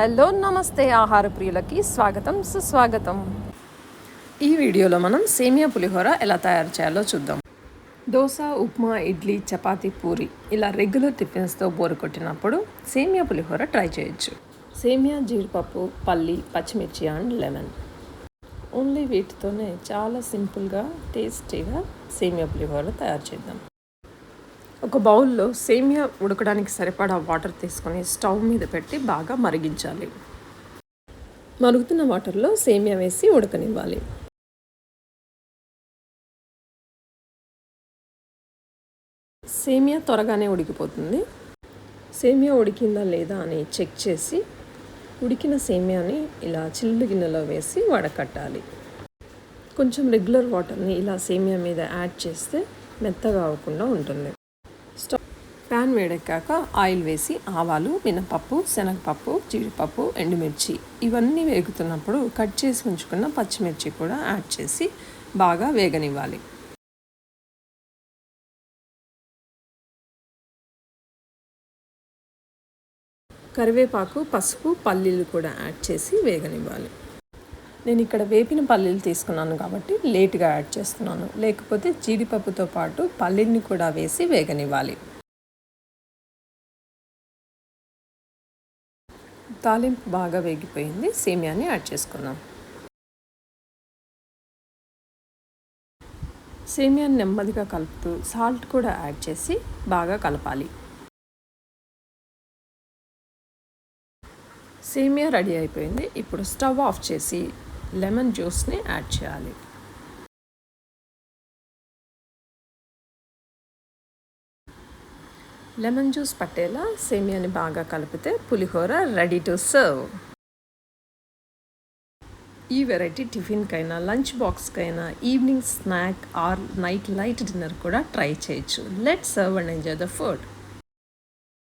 Hello నమస్తే ఆహార ప్రియులకి స్వాగతం సుస్వాగతం. ఈ వీడియోలో మనం సేమియా పులిహోర ఎలా తయారు చేయాలో చూద్దాం. దోశ ఉప్మా ఇడ్లీ చపాతీ పూరి ఇలా రెగ్యులర్ టిఫిన్స్తో బోరు కొట్టినప్పుడు సేమియా పులిహోర ట్రై చేయొచ్చు. సేమియా జీడిపప్పు పల్లి పచ్చిమిర్చి అండ్ లెమన్. ఓన్లీ వీటితోనే చాలా సింపుల్గా టేస్టీగా సేమియా పులిహోర తయారు చేద్దాం. ఒక బౌల్లో సేమియా ఉడకడానికి సరిపడా వాటర్ తీసుకొని స్టవ్ మీద పెట్టి బాగా మరిగించాలి. మరుగుతున్న వాటర్లో సేమియా వేసి ఉడకనివ్వాలి. సేమియా త్వరగానే ఉడికిపోతుంది. సేమియా ఉడికిందా లేదా అని చెక్ చేసి ఉడికిన సేమియాని ఇలా చిల్లు గిన్నెలో వేసి వడకట్టాలి. కొంచెం రెగ్యులర్ వాటర్ని ఇలా సేమియా మీద యాడ్ చేస్తే మెత్తగా అవ్వకుండా ఉంటుంది. స్టవ్ ప్యాన్ వేడెక్కాక ఆయిల్ వేసి ఆవాలు మినపప్పు శనగపప్పు జీడిపప్పు ఎండుమిర్చి ఇవన్నీ వేగుతున్నప్పుడు కట్ చేసి ఉంచుకున్న పచ్చిమిర్చి కూడా యాడ్ చేసి బాగా వేగనివ్వాలి. కరివేపాకు పసుపు పల్లీలు కూడా యాడ్ చేసి వేగనివ్వాలి. నేను ఇక్కడ వేపిన పల్లీలు తీసుకున్నాను కాబట్టి లేట్గా యాడ్ చేస్తున్నాను. లేకపోతే జీడిపప్పుతో పాటు పల్లీని కూడా వేసి వేగనివ్వాలి. తాలింపు బాగా వేగిపోయింది. సేమియాని యాడ్ చేసుకున్నాం సేమియాని నెమ్మదిగా కలుపుతూ సాల్ట్ కూడా యాడ్ చేసి బాగా కలపాలి. సేమియా రెడీ అయిపోయింది. ఇప్పుడు స్టవ్ ఆఫ్ చేసి లెమన్ జ్యూస్ని యాడ్ చేయాలి. లెమన్ జ్యూస్ పట్టేలా సేమియాని బాగా కలిపితే పులిహోర రెడీ టు సర్వ్. ఈ వెరైటీ టిఫిన్కైనా lunch బాక్స్కైనా evening snack or night light dinner కూడా ట్రై చేయొచ్చు. Let serve and enjoy the food.